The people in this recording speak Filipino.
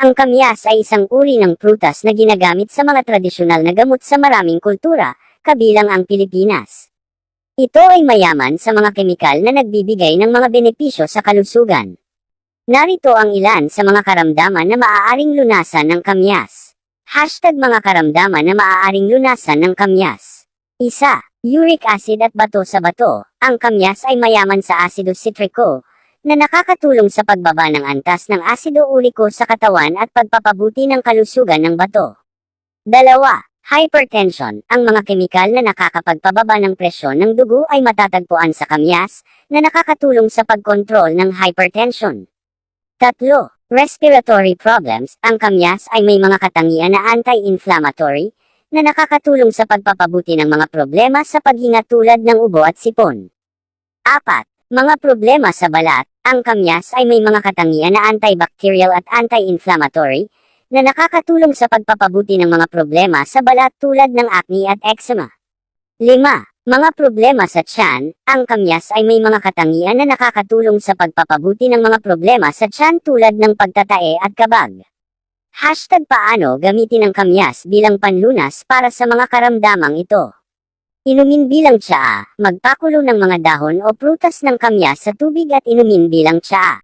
Ang kamyas ay isang uri ng prutas na ginagamit sa mga tradisyonal na gamot sa maraming kultura, kabilang ang Pilipinas. Ito ay mayaman sa mga kemikal na nagbibigay ng mga benepisyo sa kalusugan. Narito ang ilan sa mga karamdaman na maaaring lunasan ng kamyas. Hashtag mga karamdaman na maaaring lunasan ng kamyas. Isa, uric acid at bato sa bato. Ang kamyas ay mayaman sa asido citrico, na nakakatulong sa pagbaba ng antas ng asido uriko sa katawan at pagpapabuti ng kalusugan ng bato. Dalawa, hypertension. Ang mga kemikal na nakakapagpababa ng presyon ng dugo ay matatagpuan sa kamyas, na nakakatulong sa pagkontrol ng hypertension. Tatlo, respiratory problems. Ang kamyas ay may mga katangian na anti-inflammatory, na nakakatulong sa pagpapabuti ng mga problema sa paghinga tulad ng ubo at sipon. Apat, mga problema sa balat. Ang kamyas ay may mga katangian na antibacterial at anti-inflammatory, na nakakatulong sa pagpapabuti ng mga problema sa balat tulad ng acne at eczema. 5. Mga problema sa tiyan, ang kamyas ay may mga katangian na nakakatulong sa pagpapabuti ng mga problema sa tiyan tulad ng pagtatae at kabag. Hashtag paano gamitin ang kamyas bilang panlunas para sa mga karamdamang ito. Inumin bilang tsaa, magpakulo ng mga dahon o prutas ng kamyas sa tubig at inumin bilang tsaa.